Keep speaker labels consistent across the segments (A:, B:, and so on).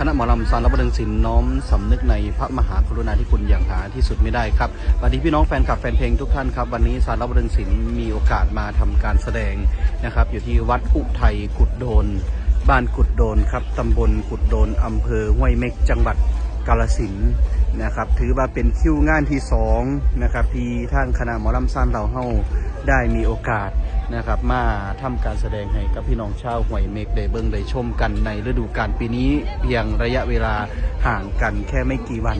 A: คณะหมอลำสารรับดึงศิลป์น้อมสำนึกในพระมหากรุณาธิคุณอย่างหาที่สุดไม่ได้ครับสวัสดีพี่น้องแฟนคลับแฟนเพลงทุกท่านครับวันนี้สารรับดึงศิลป์มีโอกาสมาทำการแสดงนะครับ อยู่ที่วัดอุทัยกุดโดน บ้านกุดโดนครับตำบลกุดโดนอำเภอห้วยเม็กจังหวัดกาลสินนะครับถือว่าเป็นคิวงานที่สองนะครับที่ทางคณะหมอลำซานเราเฮาได้มีโอกาส นะครับมาทำการแสดงให้กับพี่น้องชาวหวยเมกได้เบิ้งได้ชมกันในฤดูกาลปีนี้เพียงระยะเวลาห่างกันแค่ไม่กี่วัน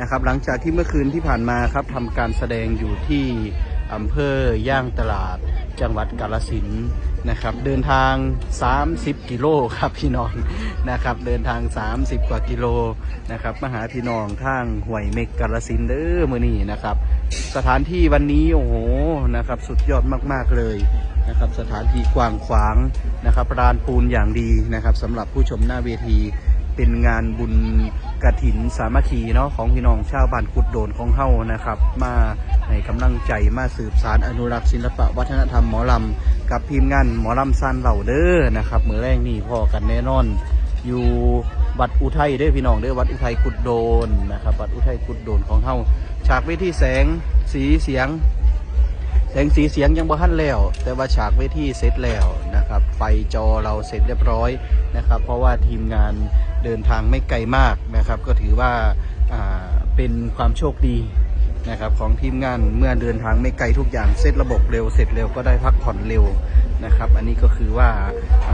A: นะครับ หลังจากที่เมื่อคืนที่ผ่านมาครับทำการแสดงอยู่ที่อำเภอย่างตลาด จังหวัดกาลสินนะครับ เดินทาง 30 กิโลครับพี่น้องนะครับ เดินทาง 30 กว่ากิโลนะครับมาหาพี่น้องทางห้วยเมกกาลสินเด้อมือนี้นะครับ สถานที่วันนี้โอ้โหนะครับ สุดยอดมากๆเลยนะครับ สถานที่กว้างขวางนะครับรานปูนอย่างดีนะครับสำหรับผู้ชมหน้าเวทีเป็นงานบุญกระถินสามัคคีเนาะของพี่น้องชาวบ้านกุดโดนของเฮานะครับ มา ให้กำลังใจมาสืบสารอนุรักษ์ศิลปะวัฒนธรรมหมอลำกับทีมงานหมอลำซันเหล่าเด้อนะครับมือแรกนี่พอกันแน่นอน อยู่วัดอุทัยเด้อพี่น้องเด้อวัดอุทัยกุดโดนนะครับวัดอุทัยกุดโดนของเฮาฉากเวทีแสงสีเสียง แสงสีเสียงยังบ่ทันแล้ว แต่ว่าฉากเวทีเสร็จแล้วนะครับไฟจอเราเสร็จเรียบร้อยนะครับ เพราะว่าทีมงานเดินทางไม่ไกลมากนะครับ ก็ถือว่าอ่าเป็นความโชคดี นะครับของทีมงานเมื่อเดินทางไม่ไกลทุกอย่างเสร็จระบบเร็วเสร็จเร็วก็ได้พักผ่อนเร็วนะครับ อันนี้ก็คือว่า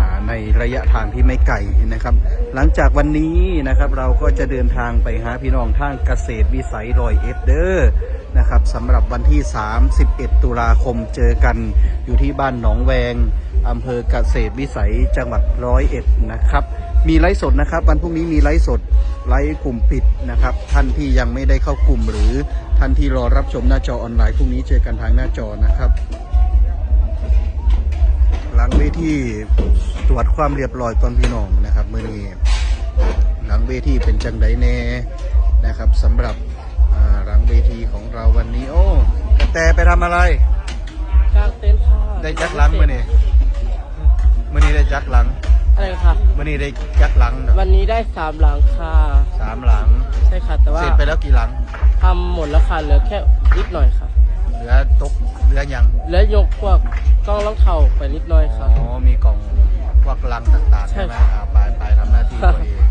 A: าในระยะทางที่ไม่ไกลนะครับ หลังจากวันนี้นะครับเราก็จะเดินทางไปหาพี่น้องทางเกษตรวิสัยรอยเอฟเดอร์นะครับสำหรับวันที่ 31 ตุลาคมเจอกันอยู่ที่บ้านหนองแวงอำเภอเกษตรวิสัยจังหวัดร้อยเอ็ดนะครับ มีไลฟ์สดนะครับวันพรุ่งนี้มีไลฟ์สดไลฟ์กลุ่มปิดนะครับ ท่านที่ยังไม่ได้เข้ากลุ่มหรือท่านที่รอรับชมหน้าจอออนไลน์พรุ่งนี้เจอกันทางหน้าจอนะครับ หลังเวทีตรวจความเรียบร้อยก่อนพี่น้องนะครับเมื่อนี้หลังเวทีเป็นจังไดแน่นะครับสำหรับอ่าหลังเวทีของเราวันนี้ โอ้กระแตไปทำอะไร
B: กลางเต็นท์ค่ะ
A: ได้จักหลังมื่อนี้มื่อนี้ได้จักหลัง
B: อะไรค่ะ
A: มื่อนี้ได้จักหลังเหรอ
B: วันนี้ได้สามหลังค่ะ
A: สามหลัง
B: ใช่ค่ะ แต่ว่า
A: เสร็จไปแล้วกี่หลัง
B: ทำหมดแล้วค่ะเหลือแค่นิดหน่อยค่ะ
A: เหลือตกเหลือยัง
B: แล้วยกพวกกล้องล้องเข่าไปนิดหน่อยค่ะ
A: อ๋อ มีกล่องพวกลังต่างๆ
B: ใช่
A: ใช่ไหม
B: ค่ะ
A: อ่าไปไปทำหน้าที่ตัวเอง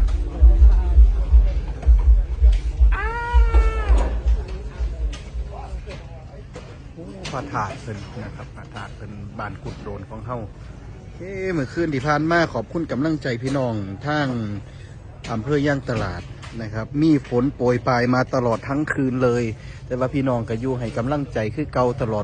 A: โอ้พระธาตุเป็นนะครับพระธาตุเป็นบานกุดโดนของเฮา เอ้เมื่อคืนที่ผ่านมาขอบคุณกำลังใจพี่น้องทางอำเภอย่างตลาดนะครับ มีฝนโปรยปลายมาตลอดทั้งคืนเลย แต่ว่าพี่น้องก็อยู่ให้กำลังใจคือเก่าตลอด